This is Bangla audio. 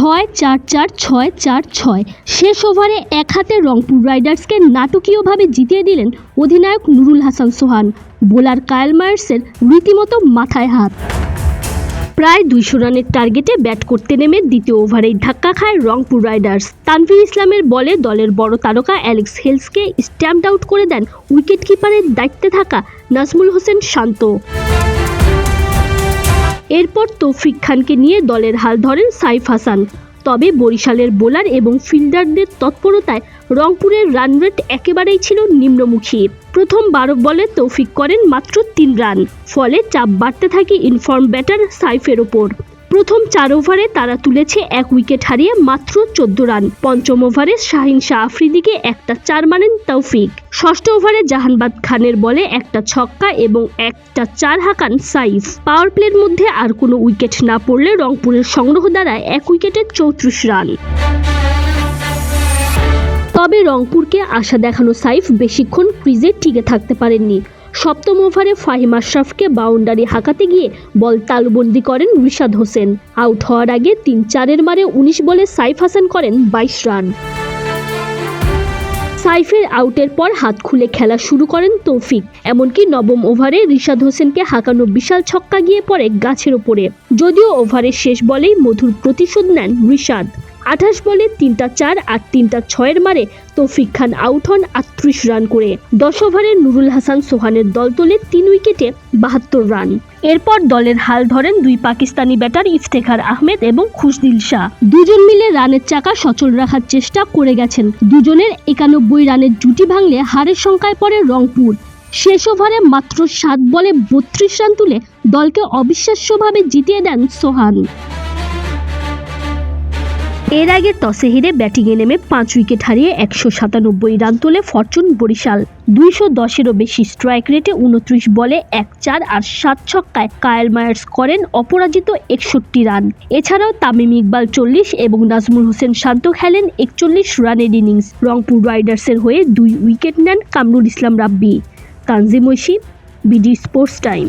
ছয় চার চার ছয় চার ছয়। শেষ ওভারে এক হাতে রংপুর রাইডার্সকে নাটকীয়ভাবে জিতিয়ে দিলেন অধিনায়ক নুরুল হাসান সোহান। বোলার কায়েল মায়ার্সের রীতিমতো মাথায় হাত। প্রায় দুইশো রানের টার্গেটে ব্যাট করতে নেমে দ্বিতীয় ওভারেই ধাক্কা খায় রংপুর রাইডার্স। তানভীর ইসলামের বলে দলের বড় তারকা অ্যালেক্স হেলসকে স্ট্যাম্প আউট করে দেন উইকেট কিপারের দায়িত্বে থাকা নাজমুল হোসেন শান্ত। এরপর তৌফিক খানকে নিয়ে দলের হাল ধরেন সাইফ হাসান। তবে বরিশালের বোলার এবং ফিল্ডারদের তৎপরতায় রংপুরের রান রেট একেবারেই ছিল নিম্নমুখী। প্রথম বারো বলে তৌফিক করেন মাত্র তিন রান। ফলে চাপ বাড়তে থাকে ইনফর্ম ব্যাটার সাইফের ওপর। প্রথম চার ওভারে তারা তুলেছে এক উইকেট হারিয়ে মাত্র চোদ্দ রান। পঞ্চম ওভারে শাহিন শাহ আফ্রিদিকে একটা চার মারেন তৌফিক। ষষ্ঠ ওভারে জাহানবাদ খানের বলে একটা ছক্কা এবং একটা চার হাঁকান সাইফ। পাওয়ার প্লের মধ্যে আর কোনো উইকেট না পড়লে রংপুরের সংগ্রহ দ্বারা এক উইকেটে চৌত্রিশ রান। তবে রংপুরকে আশা দেখানো সাইফ বেশিক্ষণ ক্রিজে টিকে থাকতে পারেননি। সপ্তম ওভারে ফাহিম আশরাফকে বাউন্ডারি হাঁকাতে গিয়ে বল তালুবন্দি করেন রিশাদ হোসেন। আউট হওয়ার আগে তিন চারের মারে উনিশ বলে সাইফ হাসান করেন বাইশ রান। সাইফের আউটের পর হাত খুলে খেলা শুরু করেন তৌফিক। এমনকি নবম ওভারে রিশাদ হোসেনকে হাঁকানো বিশাল ছক্কা গিয়ে পড়ে গাছের ওপরে। যদিও ওভারের শেষ বলেই মধুর প্রতিশোধ নেন রিশাদ। আঠাশ বলে তিনটা চার আর তিনটা ছয়ের মারে তৌফিক খান আউট হন আটত্রিশ রান করে। দশ ওভারে নুরুল হাসান সোহানের দল তোলে তিন উইকেটে বাহাত্তর রান। এরপর দলের হাল ধরেন দুই পাকিস্তানি ব্যাটার ইফতেখার আহমেদ এবং খুশদিল শাহ। দুজন মিলে রানের চাকা সচল রাখার চেষ্টা করে গেছেন। দুজনের একানব্বই রানের জুটি ভাঙলে হারের সংখ্যায় পড়ে রংপুর। শেষ ওভারে মাত্র সাত বলে বত্রিশ রান তুলে দলকে অবিশ্বাস্যভাবে জিতিয়ে দেন সোহান। এর আগে টসে হেরে ব্যাটিংয়ে নেমে পাঁচ উইকেট হারিয়ে একশো সাতানব্বই রান তোলে ফরচুন বরিশাল। দুইশো দশেরও বেশি স্ট্রাইক রেটে উনত্রিশ বলে এক চার আর সাত ছক্কায় কায়েল মায়ার্স করেন অপরাজিত একষট্টি রান। এছাড়াও তামিম ইকবাল চল্লিশ এবং নাজমুল হোসেন শান্ত খেলেন একচল্লিশ রানের ইনিংস। রংপুর রাইডার্সের হয়ে দুই উইকেট নেন Kamrul Islam Rabbi. Tanzim Oishi, BD sports time.